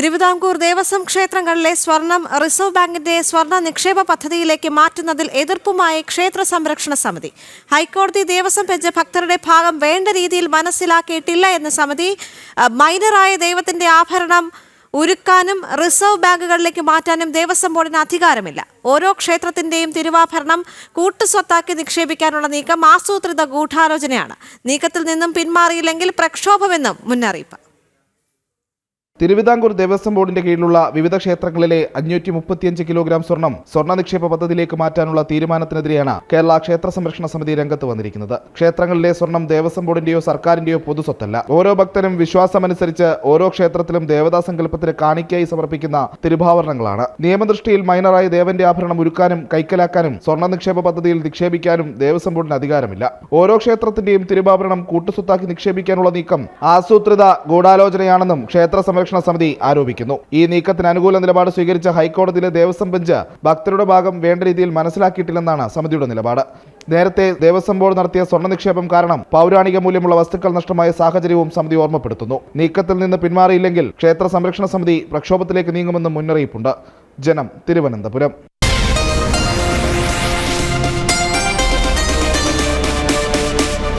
തിരുവിതാംകൂർ ദേവസ്വം ക്ഷേത്രങ്ങളിലെ സ്വർണം റിസർവ് ബാങ്കിന്റെ സ്വർണ നിക്ഷേപ പദ്ധതിയിലേക്ക് മാറ്റുന്നതിൽ എതിർപ്പുമായി ക്ഷേത്ര സംരക്ഷണ സമിതി. ഹൈക്കോടതി ദേവസ്വം ബെഞ്ച് ഭക്തരുടെ ഭാഗം വേണ്ട രീതിയിൽ മനസ്സിലാക്കിയിട്ടില്ല എന്ന സമിതി മൈനറായ ദൈവത്തിന്റെ ആഭരണം ഉരുക്കാനും റിസർവ് ബാങ്കുകളിലേക്ക് മാറ്റാനും ദേവസ്വം ബോർഡിന് അധികാരമില്ല. ഓരോ ക്ഷേത്രത്തിന്റെയും തിരുവാഭരണം കൂട്ടുസ്വത്താക്കി നിക്ഷേപിക്കാനുള്ള നീക്കം ആസൂത്രിത ഗൂഢാലോചനയാണ്. നീക്കത്തിൽ നിന്നും പിന്മാറിയില്ലെങ്കിൽ പ്രക്ഷോഭമെന്നും മുന്നറിയിപ്പ്. തിരുവിതാംകൂർ ദേവസ്വം ബോർഡിന്റെ കീഴിലുള്ള വിവിധ ക്ഷേത്രങ്ങളിലെ അഞ്ഞൂറ്റി മുപ്പത്തിയഞ്ച് കിലോഗ്രാം സ്വർണം സ്വർണ നിക്ഷേപ പദ്ധതിയിലേക്ക് മാറ്റാനുള്ള തീരുമാനത്തിനെതിരെയാണ് കേരള ക്ഷേത്ര സംരക്ഷണ സമിതി രംഗത്ത് വന്നിരിക്കുന്നത്. ക്ഷേത്രങ്ങളിലെ സ്വർണം ദേവസ്വം ബോർഡിന്റെയോ സർക്കാരിന്റെയോ പൊതുസ്വത്തല്ല ഓരോ ഭക്തനും വിശ്വാസമനുസരിച്ച് ഓരോ ക്ഷേത്രത്തിലും ദേവതാ സങ്കല്പത്തിന് കാണിക്കയായി സമർപ്പിക്കുന്ന തിരുഭാവരണങ്ങളാണ്. നിയമദൃഷ്ടിയിൽ മൈനറായ ദേവന്റെ ആഭരണം ഉരുക്കാനും കൈക്കലാക്കാനും സ്വർണ നിക്ഷേപ പദ്ധതിയിൽ നിക്ഷേപിക്കാനും ദേവസ്വം ബോർഡിന് അധികാരമില്ല. ഓരോ ക്ഷേത്രത്തിന്റെയും തിരുഭാവരണം കൂട്ടുസ്വത്താക്കി നിക്ഷേപിക്കാനുള്ള നീക്കം ആസൂത്രിത ഗൂഢാലോചനയാണെന്നും ക്ഷേത്ര സംരക്ഷണ സമിതി ആരോപിക്കുന്നു. ഈ നീക്കത്തിന് അനുകൂല നിലപാട് സ്വീകരിച്ച ഹൈക്കോടതിയിലെ ദേവസ്വം ബെഞ്ച് ഭക്തരുടെ ഭാഗം വേണ്ട രീതിയിൽ മനസ്സിലാക്കിയിട്ടില്ലെന്നാണ് സമിതിയുടെ നിലപാട്. നേരത്തെ ദേവസ്വം ബോർഡ് നടത്തിയ സ്വർണ നിക്ഷേപം കാരണം പൗരാണിക മൂല്യമുള്ള വസ്തുക്കൾ നഷ്ടമായ സാഹചര്യവും സമിതി ഓർമ്മപ്പെടുത്തുന്നു. നീക്കത്തിൽ നിന്ന് പിന്മാറിയില്ലെങ്കിൽ ക്ഷേത്ര സംരക്ഷണ സമിതി പ്രക്ഷോഭത്തിലേക്ക് നീങ്ങുമെന്നും മുന്നറിയിപ്പുണ്ട്. ജനം തിരുവനന്തപുരം.